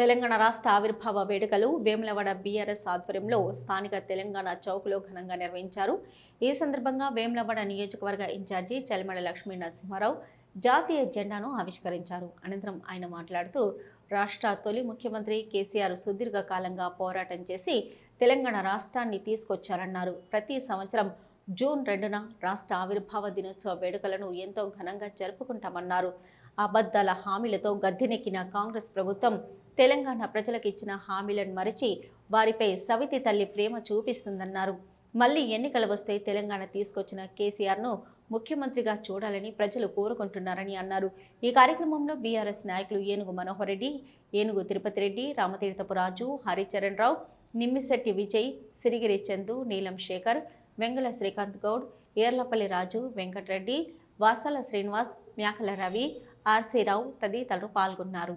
తెలంగాణ రాష్ట్ర ఆవిర్భావ వేడుకలు వేములవాడ బీఆర్ఎస్ ఆధ్వర్యంలో స్థానిక తెలంగాణ చౌక్లో ఘనంగా నిర్వహించారు. ఈ సందర్భంగా వేములవాడ నియోజకవర్గ ఇన్ఛార్జి చలిమడ లక్ష్మీ నరసింహారావు జాతీయ జెండాను ఆవిష్కరించారు. అనంతరం ఆయన మాట్లాడుతూ రాష్ట్ర తొలి ముఖ్యమంత్రి కేసీఆర్ సుదీర్ఘకాలంగా పోరాటం చేసి తెలంగాణ రాష్ట్రాన్ని తీసుకొచ్చారన్నారు. ప్రతి సంవత్సరం జూన్ రెండున రాష్ట్ర ఆవిర్భావ దినోత్సవ వేడుకలను ఎంతో ఘనంగా జరుపుకుంటామన్నారు. అబద్ధాల హామీలతో గద్దెనెక్కిన కాంగ్రెస్ ప్రభుత్వం తెలంగాణ ప్రజలకు ఇచ్చిన హామీలను మరిచి వారిపై సవితి తల్లి ప్రేమ చూపిస్తుందన్నారు. మళ్ళీ ఎన్నికలు వస్తే తెలంగాణ తీసుకొచ్చిన కేసీఆర్ను ముఖ్యమంత్రిగా చూడాలని ప్రజలు కోరుకుంటున్నారని అన్నారు. ఈ కార్యక్రమంలో బీఆర్ఎస్ నాయకులు ఏనుగు మనోహర్ రెడ్డి ఏనుగు తిరుపతి రెడ్డి రామతీర్థపు రాజు హరిచరణ్ రావు నిమ్మిశెట్టి విజయ్ సిరిగిరి చందు నీలం శేఖర్ వెంగళ శ్రీకాంత్ గౌడ్ ఏర్లపల్లి రాజు వెంకటరెడ్డి వాసాల శ్రీనివాస్ మ్యాకల రవి ఆర్సీ రావు తదితరులు పాల్గొన్నారు.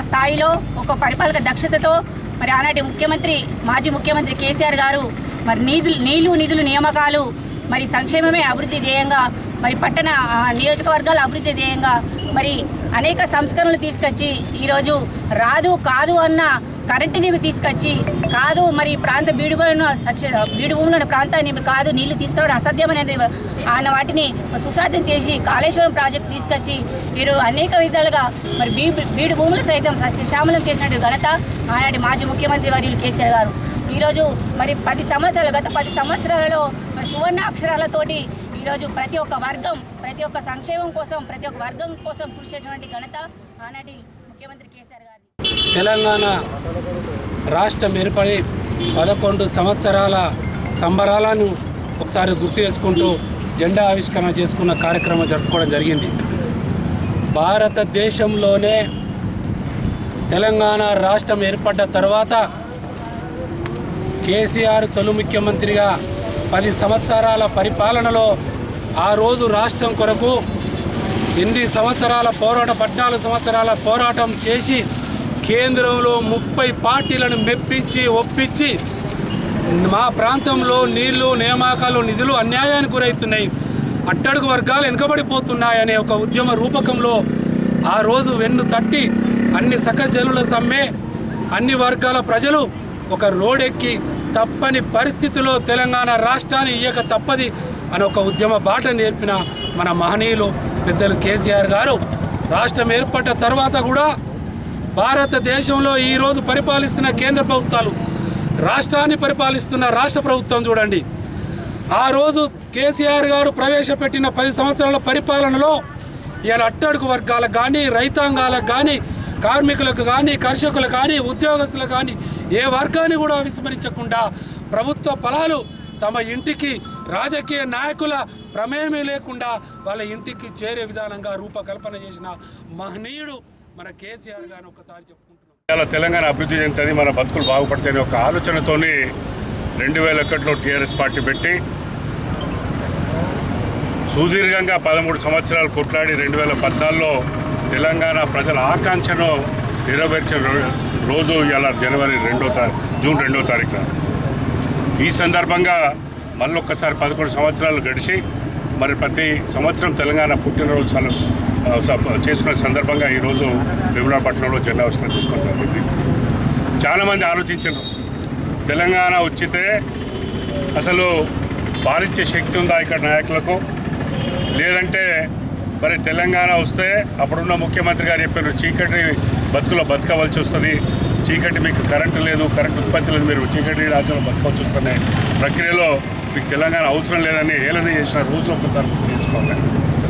స్థాయిలో ఒక పరిపాలక దక్షతతో మరి ఆనాటి ముఖ్యమంత్రి మాజీ ముఖ్యమంత్రి కేసీఆర్ గారు మరి నిధులు నీళ్ళు నిధులు నియామకాలు మరి సంక్షేమమే అభివృద్ధి ధ్యేయంగా మరి పట్టణ నియోజకవర్గాల అభివృద్ధి ధ్యేయంగా మరి అనేక సంస్కరణలు తీసుకొచ్చి ఈరోజు రాదు కాదు అన్న కరెంటు నీరు తీసుకొచ్చి కాదు మరి ప్రాంత బీడుభూమిలో సచ బీడుభూమిలో ఉన్న ప్రాంతాన్ని కాదు నీళ్ళు తీసుకురావడం అసాధ్యమనేది ఆయన వాటిని సుసాధ్యం చేసి కాళేశ్వరం ప్రాజెక్ట్ తీసుకొచ్చి వీరు అనేక విధాలుగా మరి బీ బీడు భూములు సైతం సస్యశ్యామలం చేసినట్టు ఘనత ఆనాటి మాజీ ముఖ్యమంత్రి వర్యులు కేసీఆర్ గారు. ఈరోజు మరి పది సంవత్సరాలు గత పది సంవత్సరాలలో మరి సువర్ణ అక్షరాలతోటి ఈరోజు ప్రతి ఒక్క వర్గం ప్రతి ఒక్క సంక్షేమం కోసం ప్రతి ఒక్క వర్గం కోసం కృషి చేసినటువంటి ఘనత ఆనాటి ముఖ్యమంత్రి కేసీఆర్ గారు తెలంగాణ రాష్ట్రం ఏర్పడి పదకొండు సంవత్సరాల సంబరాలను ఒకసారి గుర్తు చేసుకుంటూ జెండా ఆవిష్కరణ చేసుకున్న కార్యక్రమం జరుపుకోవడం జరిగింది. భారతదేశంలోనే తెలంగాణ రాష్ట్రం ఏర్పడ్డ తర్వాత కేసీఆర్ తొలి ముఖ్యమంత్రిగా పది సంవత్సరాల పరిపాలనలో ఆ రోజు రాష్ట్రం కొరకు ఎనిమిది సంవత్సరాల పోరాట పద్నాలుగు సంవత్సరాల పోరాటం చేసి కేంద్రంలో ముప్పై పార్టీలను మెప్పించి ఒప్పించి మా ప్రాంతంలో నీళ్ళు నియామకాలు నిధులు అన్యాయానికి గురవుతున్నాయి అట్టడుగు వర్గాలు వెనుకబడిపోతున్నాయనే ఒక ఉద్యమ రూపకంలో ఆ రోజు వెన్ను తట్టి అన్ని సకజనుల సమ్మె అన్ని వర్గాల ప్రజలు ఒక రోడెక్కి తప్పని పరిస్థితిలో తెలంగాణ రాష్ట్రాన్ని ఇయ్యక తప్పది అని ఒక ఉద్యమ బాట నేర్పిన మన మహనీయులు పెద్దలు కేసీఆర్ గారు. రాష్ట్రం ఏర్పడ్డ తర్వాత కూడా భారతదేశంలో ఈరోజు పరిపాలిస్తున్న కేంద్ర ప్రభుత్వాలు రాష్ట్రాన్ని పరిపాలిస్తున్న రాష్ట్ర ప్రభుత్వం చూడండి. ఆ రోజు కేసీఆర్ గారు ప్రవేశపెట్టిన పది సంవత్సరాల పరిపాలనలో ఇవాళ అట్టడుగు వర్గాలకు కానీ రైతాంగాలకు కానీ కార్మికులకు కానీ కర్షకులకు కానీ ఉద్యోగస్తులకు కానీ ఏ వర్గాన్ని కూడా విస్మరించకుండా ప్రభుత్వ ఫలాలు తమ ఇంటికి రాజకీయ నాయకుల ప్రమేయమే లేకుండా వాళ్ళ ఇంటికి చేరే విధానంగా రూపకల్పన చేసిన మహనీయుడు మన కేసీఆర్ గారిని ఒకసారి చెప్పుకుంటున్నాం. ఇలా తెలంగాణ అభివృద్ధి చెందుతుంది మన బతుకులు బాగుపడతాయని ఒక ఆలోచనతోని రెండు వేల ఒకటిలో టీఆర్ఎస్ పార్టీ పెట్టి సుదీర్ఘంగా పదమూడు సంవత్సరాలు కొట్లాడి రెండు వేల పద్నాలుగులో తెలంగాణ ప్రజల ఆకాంక్షను నెరవేర్చిన రోజు ఇలా జనవరి రెండో తారీఖు జూన్ రెండో తారీఖున. ఈ సందర్భంగా మళ్ళొక్కసారి పదకొండు సంవత్సరాలు గడిచి మరి ప్రతి సంవత్సరం తెలంగాణ పుట్టినరోజు సల- చేసుకున్న సందర్భంగా ఈరోజు విమలాపట్నంలో జెండా ఆవిష్కరణ చేసుకోవడం జరిగింది. చాలామంది ఆలోచించారు తెలంగాణ వచ్చితే అసలు పాలించే శక్తి ఉందా ఇక్కడ నాయకులకు? లేదంటే మరి తెలంగాణ వస్తే అప్పుడున్న ముఖ్యమంత్రి గారు చెప్పారు చీకటి బతుకులో బతకవలసి వస్తుంది. చీకటి మీకు కరెంటు లేదు కరెంటు ఉత్పత్తి లేదు మీరు చీకటి రాజ్యంలో బతకవలసి వస్తున్నాయి ప్రక్రియలో మీకు తెలంగాణ అవసరం లేదని ఏలన చేసిన రోజులు ఒకసారి గుర్తు చేసుకోవాలి.